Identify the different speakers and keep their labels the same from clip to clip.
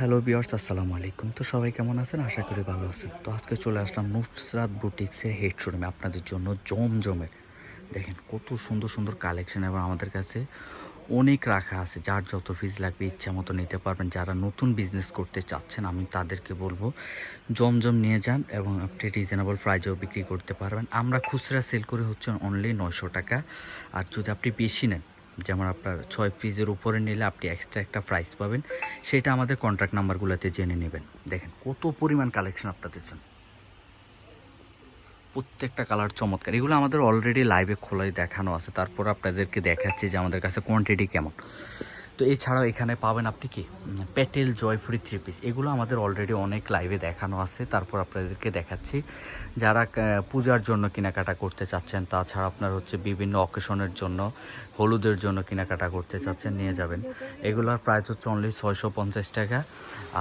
Speaker 1: Hello বিয়ার্স আসসালামু আলাইকুম। তো সবাই কেমন আছেন? আশা করি ভালো আছেন। তো আজকে চলে আসলাম নুসরাত বুটিক্সের হেড শোরুমে আপনাদের জন্য জমজমের। দেখেন, কত সুন্দর সুন্দর কালেকশন এবং আমাদের কাছে অনেক রাখা আছে। যার যত ফিজ লাগবে, ইচ্ছা মতো নিতে পারবেন। যারা নতুন বিজনেস করতে চাচ্ছেন, আমি তাদেরকে বলব, জমজম নিয়ে যান এবং আপনি রিজনেবল প্রাইজেও বিক্রি করতে পারবেন। আমরা খুচরা সেল করে হচ্ছে অনলি নয়শো টাকা। আর যদি আপনি বেশি নেন যেমন আপনার ছয় পিসের উপরে নিলে আপনি এক্সট্রা একটা প্রাইস পাবেন। সেটা আমাদের কন্ট্যাক্ট নাম্বারগুলোতে জেনে নেবেন। দেখেন, কত পরিমাণ কালেকশন আপনাদের জন্য। প্রত্যেকটা কালার চমৎকার। এগুলো আমাদের অলরেডি লাইভে খোলাই দেখানো আছে। তারপর আপনাদেরকে দেখাচ্ছি যে আমাদের কাছে কোয়ান্টিটি কেমন। তো এছাড়াও এখানে পাবেন আপনি কি? প্যাটেল জয়পুরি থ্রি পিস এগুলো আমাদের অলরেডি অনেক লাইভে দেখানো আছে। তারপর আপনাদেরকে দেখাচ্ছি। যারা পূজার জন্য কেনাকাটা করতে চাচ্ছেন, তাছাড়া আপনার হচ্ছে বিভিন্ন অকেশনের জন্য, হলুদের জন্য কেনাকাটা করতে চাচ্ছেন, নিয়ে যাবেন। এগুলোর প্রাইস হচ্ছে অনলি ছয়শো পঞ্চাশ টাকা।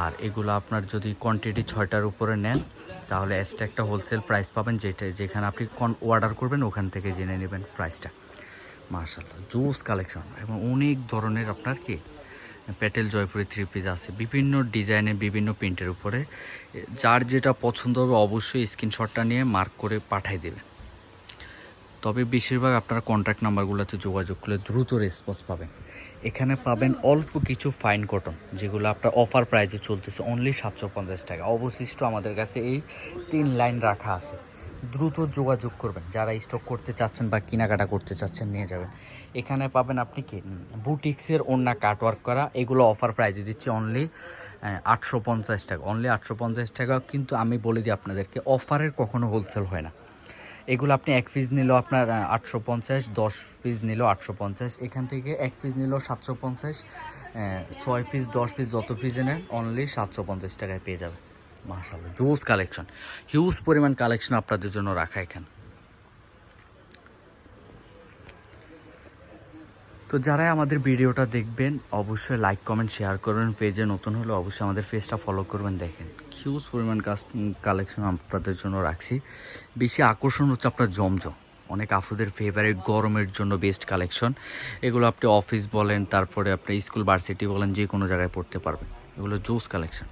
Speaker 1: আর এগুলো আপনার যদি কোয়ান্টিটি ছয়টার উপরে নেন, তাহলে এক্সট্রা একটা হোলসেল প্রাইস পাবেন, যেটা, যেখানে আপনি অর্ডার করবেন, ওখান থেকে জেনে নেবেন প্রাইসটা মার্শাল্লাহ জোস কালেকশন। এবং অনেক ধরনের আপনার কি প্যাটেল জয়পুরি থ্রি পিস আছে। বিভিন্ন ডিজাইনের বিভিন্ন প্রিন্টের উপরে। যার যেটা পছন্দ হবে অবশ্যই স্ক্রিনশটটা নিয়ে মার্ক করে পাঠিয়ে দেবেন। তবে বেশিরভাগ আপনার কন্ট্যাক্ট নাম্বারগুলোতে যোগাযোগ করলে দ্রুত রেসপন্স পাবেন। এখানে পাবেন অল্প কিছু ফাইন কটন যেগুলো আপনার অফার প্রাইসে চলতেছে অনলি সাতশো পঞ্চাশ টাকা। অবশিষ্ট আমাদের কাছে এই তিন লাইন রাখা আছে। দ্রুত যোগাযোগ করবেন। যারা স্টক করতে চাচ্ছেন বা কেনাকাটা করতে চাচ্ছেন, নিয়ে যাবেন। এখানে পাবেন আপনি কি? বুটিক্সের অন্য কাটওয়ার্ক করা। এগুলো অফার প্রাইসে দিচ্ছি অনলি আটশো পঞ্চাশ টাকা। অনলি আটশো পঞ্চাশ টাকা, কিন্তু আমি বলে দিই আপনাদেরকে অফারের কখনো হোলসেল হয় না। এগুলো আপনি এক পিস নিলেও আপনার আটশো পঞ্চাশ, দশ পিস নিলেও আটশো পঞ্চাশ। এখান থেকে এক পিস নিলেও সাতশো পঞ্চাশ ছয় পিস দশ পিস যত পিস নেন অনলি সাতশো পঞ্চাশ টাকায় পেয়ে যাবে মাশাল্লাহ জোস কালেকশন। হিউজ পরিমাণ কালেকশন আপনাদের জন্য রাখা এখানে। তো যারা আমাদের ভিডিওটা দেখবেন, অবশ্যই লাইক কমেন্ট শেয়ার করবেন। পেজে নতুন হলে অবশ্যই আমাদের পেজটা ফলো করবেন, দেখেন। হিউজ পরিমাণ কালেকশন আপনাদের জন্য রাখছি। বেশি আকর্ষণ হচ্ছে আপনার জমজম। অনেক আফুদের ফেভারিট গরমের জন্য বেস্ট কালেকশন এগুলো আপনি অফিস বলেন, তারপরে আপনি স্কুল ভার্সিটি বলেন যে কোনো জায়গায় পড়তে পারবেন। এগুলো জোস কালেকশন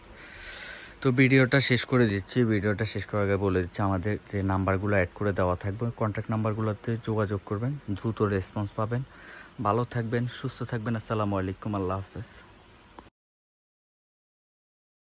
Speaker 1: তো ভিডিওটা শেষ করে দিচ্ছি। ভিডিওটা শেষ করার আগে বলে দিচ্ছি, আমাদের যে নাম্বারগুলো অ্যাড করে দেওয়া থাকবে কন্ট্যাক্ট নাম্বারগুলোতে যোগাযোগ করবেন, দ্রুত রেসপন্স পাবেন। ভালো থাকবেন, সুস্থ থাকবেন। আসসালামু আলাইকুম, আল্লাহ হাফেজ।